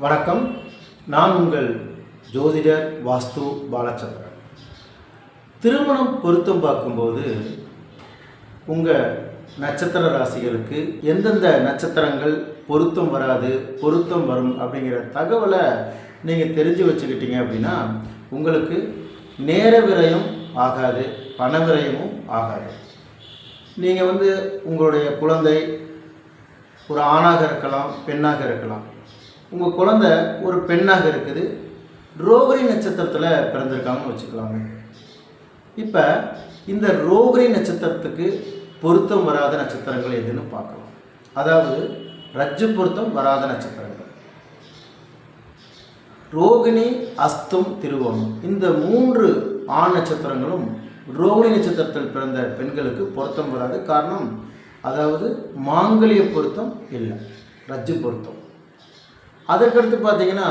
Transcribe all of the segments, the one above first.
வணக்கம். நான் உங்கள் ஜோதிடர் வாஸ்து பாலச்சந்திரன். திருமணம் பொருத்தம் பார்க்கும்போது உங்கள் நட்சத்திர ராசிகளுக்கு எந்தெந்த நட்சத்திரங்கள் பொருத்தம் வராது பொருத்தம் வரும் அப்படிங்கிற தகவலை நீங்கள் தெரிஞ்சு வச்சுக்கிட்டீங்க அப்படின்னா உங்களுக்கு நேர விரயம் ஆகாது பண விரயமும் ஆகாது. நீங்கள் வந்து உங்களுடைய குழந்தை ஒரு ஆணாக இருக்கலாம் பெண்ணாக இருக்கலாம். உங்கள் குழந்தை ஒரு பெண்ணாக இருக்குது. ரோகிணி நட்சத்திரத்தில் பிறந்திருக்காங்கன்னு வச்சுக்கலாமே. இப்போ இந்த ரோகிணி நட்சத்திரத்துக்கு பொருத்தம் வராத நட்சத்திரங்கள் எதுன்னு பார்க்கலாம். அதாவது ரஜ்ஜு பொருத்தம் வராத நட்சத்திரங்கள். ரோகிணி அஸ்தம் திருவோணம். இந்த மூன்று ஆண் நட்சத்திரங்களும் ரோகிணி நட்சத்திரத்தில் பிறந்த பெண்களுக்கு பொருத்தம் வராது. காரணம் அதாவது மாங்கலிய பொருத்தம் இல்லை ரஜ்ஜு பொருத்தம். அதற்கடுத்து பார்த்தீங்கன்னா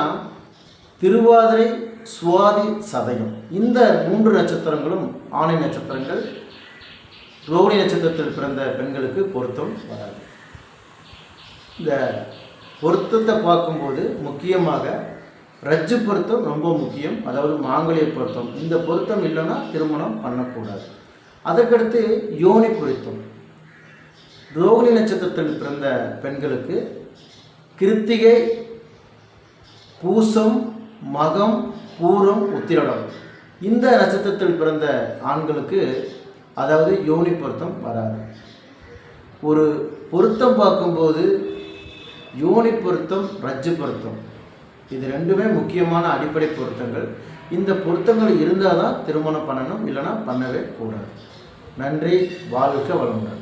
திருவாதிரை சுவாதி சதயம். இந்த மூன்று நட்சத்திரங்களும் ஆணை நட்சத்திரங்கள் ரோகிணி நட்சத்திரத்தில் பிறந்த பெண்களுக்கு பொருத்தம் வராது. இந்த பொருத்தத்தை பார்க்கும்போது முக்கியமாக ரஜ்ஜு பொருத்தம் ரொம்ப முக்கியம். அதாவது மாங்கலிய பொருத்தம். இந்த பொருத்தம் இல்லைன்னா திருமணம் பண்ணக்கூடாது. அதற்கடுத்து யோனி பொருத்தம். ரோகிணி நட்சத்திரத்தில் பிறந்த பெண்களுக்கு கிருத்திகை பூசம் மகம் பூரம் உத்திரடம். இந்த நட்சத்திரத்தில் பிறந்த ஆண்களுக்கு அதாவது யோனி பொருத்தம் வராது. ஒரு பொருத்தம் பார்க்கும்போது யோனி பொருத்தம் ரஜ்ஜு பொருத்தம். இது ரெண்டுமே முக்கியமான அடிப்படை பொருத்தங்கள். இந்த பொருத்தங்கள் இருந்தால் தான் திருமணம் பண்ணணும் இல்லைன்னா பண்ணவே கூடாது. நன்றி வாழ்க வளமுடன்.